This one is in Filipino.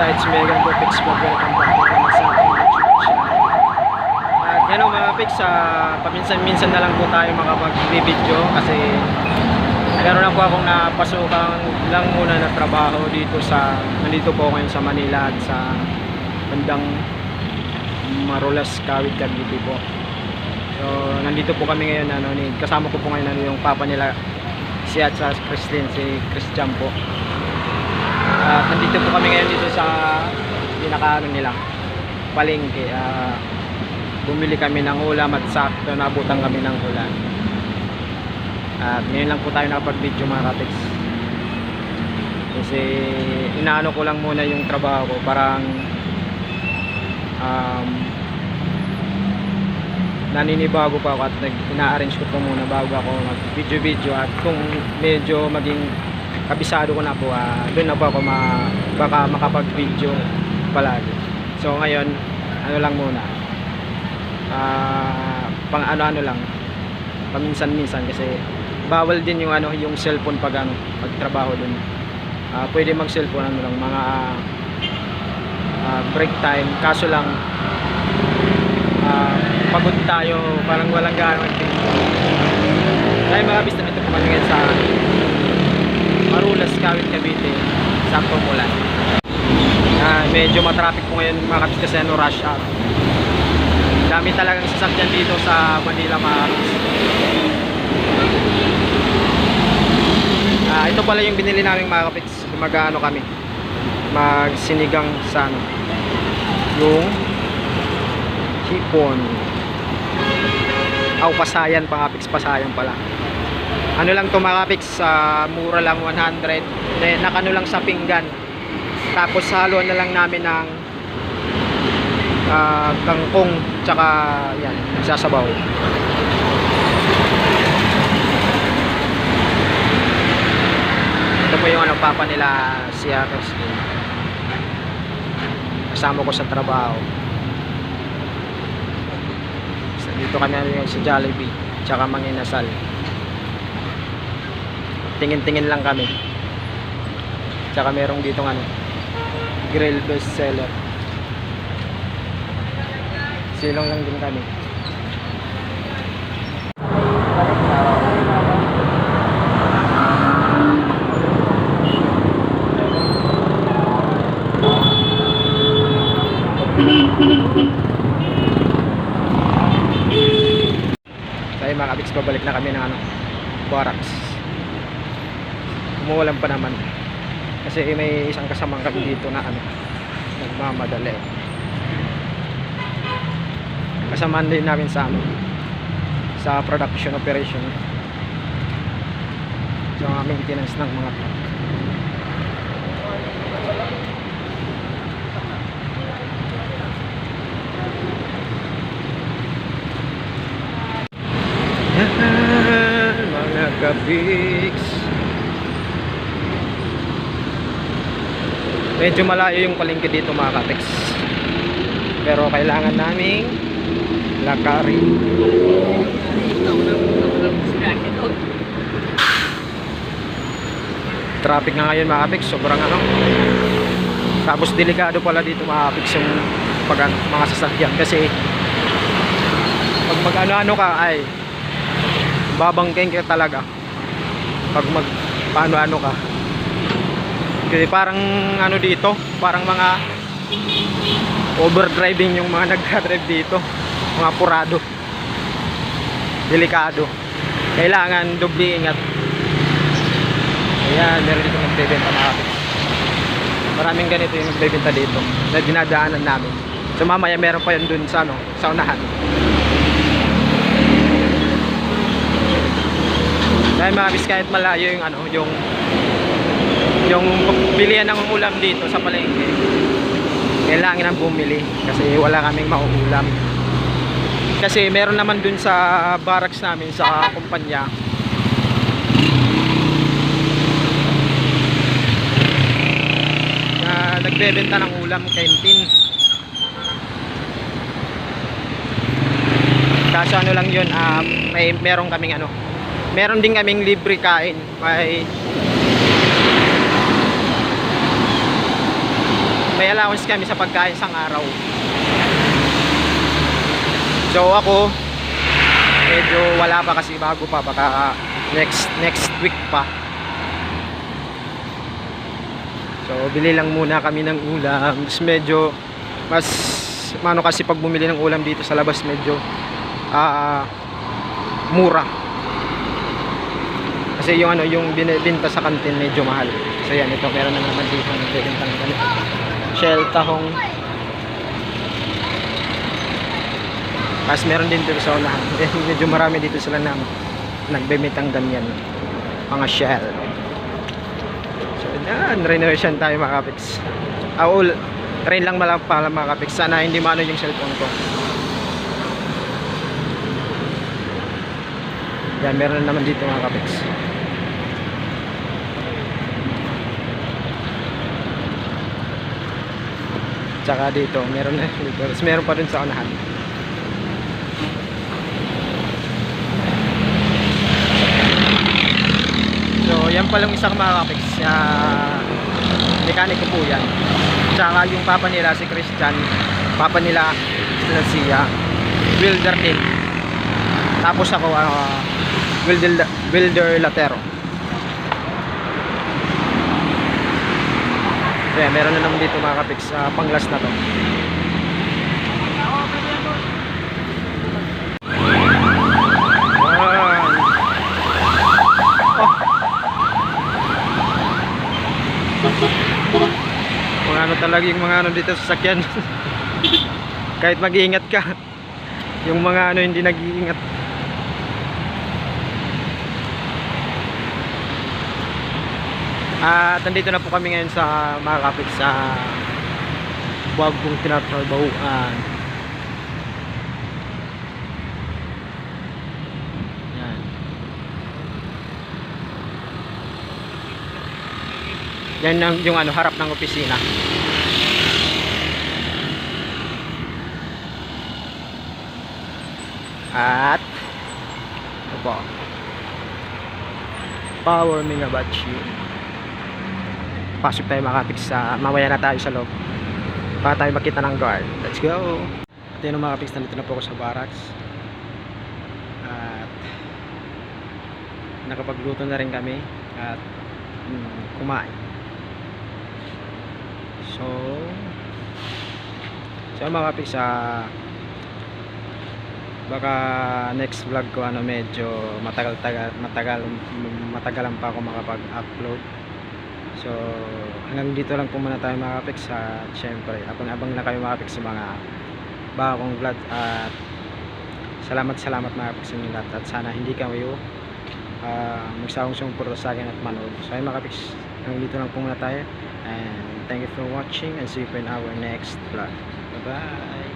kamusta? It's Megan po, Pix Vlog. Welcome back po naman sa ating YouTube channel. At yan o mga Pix, ah, paminsan-minsan na lang po tayo makapag-video kasi meron na po akong napasukan lang muna na trabaho dito sa, nandito po ngayon sa Manila at sa bandang Marulas, Kawit, Cavite po. So, nandito po kami ngayon, ano, ni, kasama ko po ngayon ano, yung papa nila, si at Christine, si Christian po. At nandito po kami ngayon dito sa pinaka ano nila, palengke. Ah, bumili kami ng ulam at sakto nabutan kami ng ulan. At ngayon lang po tayo nakapag-video mga kapits. Kasi inaano ko lang muna yung trabaho ko, parang um, naninibago pa ako at ina-arrange ko po muna bago ako mag-video-video at kung medyo maging kabisado ko na po, ah, doon na po ako ma, baka makapag-video palagi. So ngayon, ano lang muna, ah, pang ano-ano lang, paminsan-minsan kasi bawal din yung ano, yung cellphone pag ano, pagtrabaho doon. Ah, pwede mag-cellphone ano lang, mga ah, break time, kaso lang ah, pagod tayo, parang walang activity. Kaya mga bis, nandito po kami sa Cavite, sakto mulan. Ah, medyo matraffic po ngayon mga kapis kasi ano, rush hour. Dami talagang sasakyan dito sa Manila mga. Ah, ito pala yung binili namin mga kapis. Mag-ano kami. Magsinigang sa ano. Yung hipon. Aw, pasayan pa kapix, pasayan pala. Ano lang to mga kapix, sa mura lang 100. Nakano lang sa pinggan. Tapos haluan na lang namin ng ah, kangkong, tsaka yan, sasabaw. Ito po yung ano, papa nila si Atos. Kasama ko sa trabaho. Dito kami ano, sa Jollibee, tsaka Manginasal. Tingin-tingin lang kami. Tsaka merong dito ano, grill best seller. Silong lang din kami. Ayun mga kabiks, babalik na kami ng ano, barracks. Umuulan pa naman. Kasi may isang kasamang kami dito na ano, nagmamadali. Kasamaan din namin sa ano, sa production operation. Sa mga maintenance ng mga truck. Mga kabiks. Medyo malayo yung palengke dito mga kabiks. Pero kailangan naming lakarin. Traffic nga ngayon mga kabiks, sobrang ano. Tapos delikado pala dito mga kabiks yung pag, mga sasakyan kasi pag mag-ano-ano ka ay babangking ka talaga pag mag paano ano ka kasi parang ano dito parang mga overdriving yung mga nagka-drive dito. Mga purado delikado. Kailangan doble ingat. Ayan meron dito nagbebenta mga maraming ganito yung nagbebenta dito na dinadaanan namin. So mamaya meron pa yun dun sa ano sa unahan. Dahil mga kahit malayo yung ano, yung yung bilihan ng ulam dito sa palengke. Kailangan nang bumili kasi wala kaming mauulam. Kasi meron naman dun sa barracks namin sa kumpanya. Na nagbebenta ng ulam canteen. Kaso ano lang yun, ah, may meron kaming ano, meron din kaming libre kain may allowance kami sa pagkain sang araw. So ako, medyo wala pa kasi bago pa, baka next next week pa. So bili lang muna kami ng ulam. Mas medyo mas mano kasi pag bumili ng ulam dito sa labas medyo ah mura. Kasi yung ano, yung binibenta sa kantin medyo mahal. So yan, ito meron na naman dito ng bibenta ng ganito. Shell tahong. Tapos meron din dito sa unahan. Medyo marami dito sila na nagbimitang ganyan. Mga shell. So yan, renovation tayo mga kapiks. Ah, ul, train lang malang pala mga kapiks. Sana hindi maano yung cellphone ko. Yan, meron na naman dito mga kapiks. Tsaka dito, meron na dito. Tapos meron pa dun sa unahan. So, yan palang isang mga kapiks. Uh, mekaniko po yan. Tsaka yung papa nila, si Christian. Papa nila, si Sia. Builder team. Tapos ako, uh, Wilder, Wilder Latero. Kaya meron na naman dito mga kapiks sa panglas na to. Ano talaga yung mga ano dito sa sakyan. Kahit mag-iingat ka. Yung mga ano hindi nag-iingat. At nandito na po kami ngayon sa mga kapit sa bagong tinatrabahuan. Yan. Yan ang, yung ano, harap ng opisina. At ito po. Power Minabachi pasok tayo makapik sa mamaya na tayo sa loob. Para tayo makita ng guard. Let's go! At yun mga kapiks nandito na po ako sa barracks. At nakapagluto na rin kami at mm, kumain. So so mga kapiks ah, baka next vlog ko ano medyo matagal tagal matagal matagalan pa ako makapag-upload So, hanggang dito lang po muna tayo mga kapiks at syempre, abang-abang na kayo mga kapiks sa mga bagong vlog at salamat salamat mga kapiks sa inyo lahat at sana hindi kayo uh, magsawang sumuporta sa akin at manood. So, ayun mga kapiks, hanggang dito lang po muna tayo and thank you for watching and see you in our next vlog. Bye-bye!